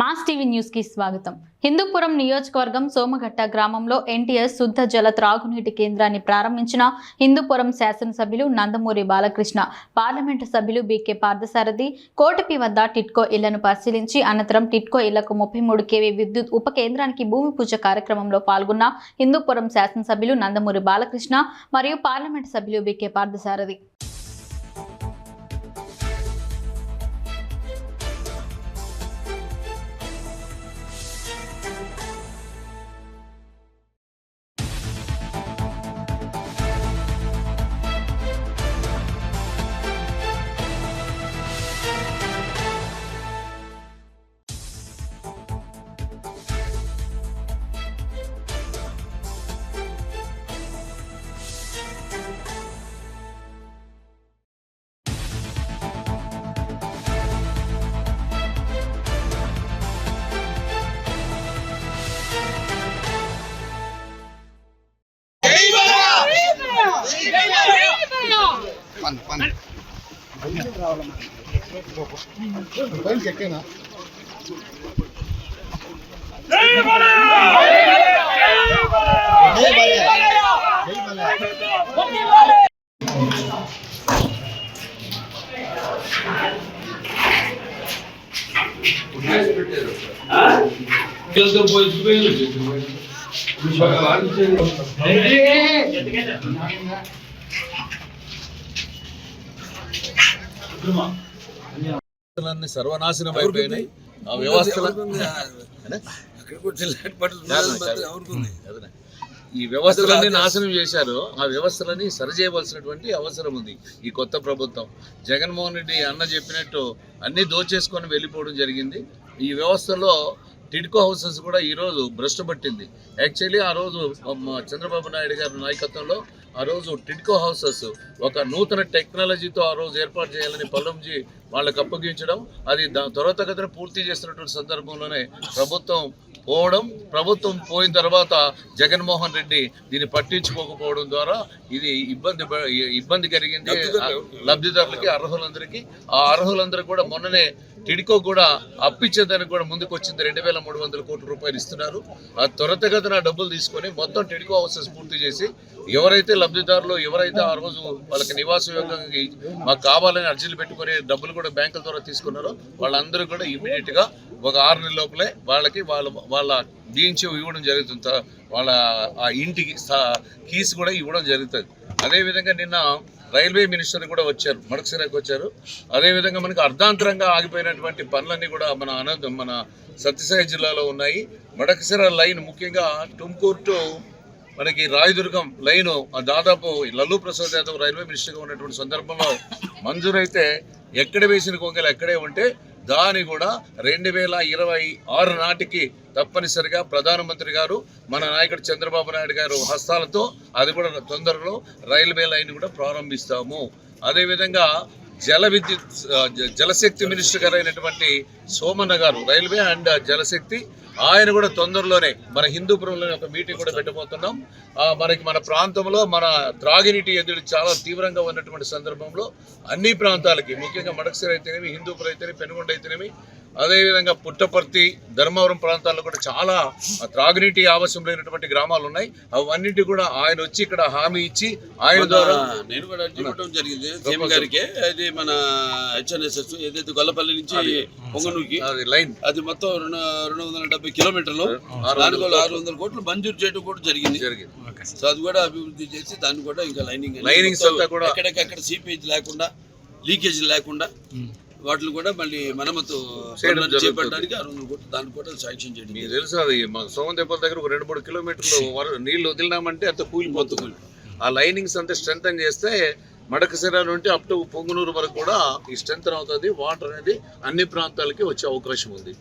Mass TV న్యూస్కి స్వాగతం. హిందూపురం నియోజకవర్గం సోమఘట్ట గ్రామంలో ఎన్టీఎస్ శుద్ధ జల త్రాగునీటి కేంద్రాన్ని ప్రారంభించిన హిందూపురం శాసనసభ్యులు నందమూరి బాలకృష్ణ పార్లమెంటు సభ్యులు బీకే పార్థసారథి కోటపి వద్ద టిట్కో ఇళ్ళను పరిశీలించి అనంతరం టిట్కో ఇళ్ళకు ముప్పై మూడు కేవీ విద్యుత్ ఉప కేంద్రానికి భూమి పూజ కార్యక్రమంలో పాల్గొన్న హిందూపురం శాసనసభ్యులు నందమూరి బాలకృష్ణ మరియు పార్లమెంటు సభ్యులు బీకే పార్థసారథి. చెక్కేనా జై వ్యవస్థలన్నీ సర్వనాశనం అయిపోయినాయి. ఆ వ్యవస్థల అదనే. ఈ వ్యవస్థలన్నీ నాశనం చేశారు. ఆ వ్యవస్థలని సరిచేయవలసినటువంటి అవసరం ఉంది ఈ కొత్త ప్రభుత్వం. జగన్మోహన్ రెడ్డి అన్న చెప్పినట్టు అన్ని దోచేసుకొని వెళ్ళిపోవడం జరిగింది. ఈ వ్యవస్థలో టిడ్కో హౌసెస్ కూడా ఈరోజు భ్రష్టు పట్టింది. యాక్చువల్లీ ఆ రోజు చంద్రబాబు నాయుడు గారి నాయకత్వంలో ఆ రోజు టిడ్కో హౌసెస్ ఒక నూతన టెక్నాలజీతో ఆ రోజు ఏర్పాటు చేయాలని పల్లంజీ వాళ్ళకి అప్పగించడం అది త్వరితగతిన పూర్తి చేస్తున్నటువంటి సందర్భంలోనే ప్రభుత్వం పోవడం ప్రభుత్వం పోయిన తర్వాత జగన్మోహన్ రెడ్డి దీన్ని పట్టించుకోకపోవడం ద్వారా ఇది ఇబ్బంది ఇబ్బంది కలిగింది. లబ్ధిదారులకి అర్హులందరికీ. ఆ అర్హులందరూ కూడా మొన్ననే టిడ్కో కూడా అప్పిచ్చేదానికి కూడా ముందుకు వచ్చింది రెండు వేల మూడు వందల కోట్ల రూపాయలు ఇస్తున్నారు. ఆ త్వరితగతిన డబ్బులు తీసుకొని మొత్తం టిడ్కో హౌసెస్ పూర్తి చేసి ఎవరైతే లబ్ధిదారులు ఎవరైతే ఆ రోజు వాళ్ళకి నివాస మాకు కావాలని అర్జీలు పెట్టుకొని డబ్బులు కూడా బ్యాంకుల ద్వారా తీసుకున్నారో వాళ్ళందరూ కూడా ఇమీడియట్గా ఒక ఆరు నెలల లోపలే వాళ్ళకి వాళ్ళ వాళ్ళ దీంచి ఇవ్వడం జరుగుతుంది. వాళ్ళ ఆ ఇంటికి కీస్ కూడా ఇవ్వడం జరుగుతుంది. అదేవిధంగా నిన్న రైల్వే మినిస్టర్ కూడా వచ్చారు మడకసిరాకి వచ్చారు. అదేవిధంగా మనకి అర్ధాంతరంగా ఆగిపోయినటువంటి పనులన్నీ కూడా మన అనంత మన సత్యసాయి జిల్లాలో ఉన్నాయి. మడకసిర లైన్ ముఖ్యంగా టుమ్కూర్ టు మనకి రాయదుర్గం లైను ఆ దాదాపు లల్లూ ప్రసాద్ యాదవ్ రైల్వే మినిస్టర్గా ఉన్నటువంటి సందర్భంలో మంజూరైతే ఎక్కడ వేసిన కొంగలు ఎక్కడే ఉంటే దాని కూడా రెండు వేల ఇరవై ఆరు నాటికి తప్పనిసరిగా ప్రధానమంత్రి గారు మన నాయకుడు చంద్రబాబు నాయుడు గారు హస్తాలతో అది కూడా తొందరలో రైల్వే లైన్ కూడా ప్రారంభిస్తాము. అదేవిధంగా జల విద్యుత్ జలశక్తి మినిస్టర్ గారు అయినటువంటి సోమన్న గారు రైల్వే అండ్ జలశక్తి. ఆయన కూడా తొందరలోనే మన హిందూపురంలో ఒక మీటింగ్ కూడా పెట్టబోతున్నాం. మనకి మన ప్రాంతంలో మన త్రాగినీటి ఎదురు చాలా తీవ్రంగా ఉన్నటువంటి సందర్భంలో అన్ని ప్రాంతాలకి ముఖ్యంగా మడకసిర అయితేనేమి హిందూపురం అయితేనేమి పెనుగొండ అయితేనేమి అదేవిధంగా పుట్టపర్తి ధర్మవరం ప్రాంతాల్లో కూడా చాలా త్రాగునీటి ఆవశ్యం లేనటువంటి గ్రామాలు ఉన్నాయి. అవన్నిటి కూడా ఆయన వచ్చి ఇక్కడ హామీ ఇచ్చి ఆయన ద్వారా నేను కూడా ఇవ్వడం జరిగింది. సీఎం గారికి అది మన హెచ్ఎన్ఎస్ఎస్ ఏదైతే గొల్లపల్లి నుంచి పొంగనూరుకి అది లైన్. అది మొత్తం రెండు రెండు వందల డెబ్బై కిలోమీటర్లు. దానికి ఆరు వందల కోట్లు మంజూరు చేయడం కూడా జరిగింది. జరిగింది. సో అది కూడా అభివృద్ధి చేసి దాన్ని కూడా ఇంకా లైనింగ్ అనేది లైనింగ్స్ మొత్తం అంతా కూడా- ఎక్కడికక్కడ సీపేజ్ లేకుండా లీకేజ్ లేకుండా వాటిని కూడా మళ్ళీ మరమ్మతు జరుగుతుంది. చేపట్టడానికి ఆరు వందల కోట్లు దాన్ని కూడా శాంక్షన్ చేయడం మీకు తెలుసు అది మా సోమం దెబ్బల దగ్గర ఒక రెండు మూడు కిలోమీటర్లు నీళ్ళు వదిలినామంటే అంత కూలిపోతుంది. ఆ లైనింగ్స్ అంతా స్ట్రెంగ్ చేస్తే మడకసిర నుండి అప్ టు పొంగునూరు వరకు కూడా ఈ స్ట్రెంగ్ అవుతుంది. వాటర్ అనేది అన్ని ప్రాంతాలకి వచ్చే అవకాశం ఉంది.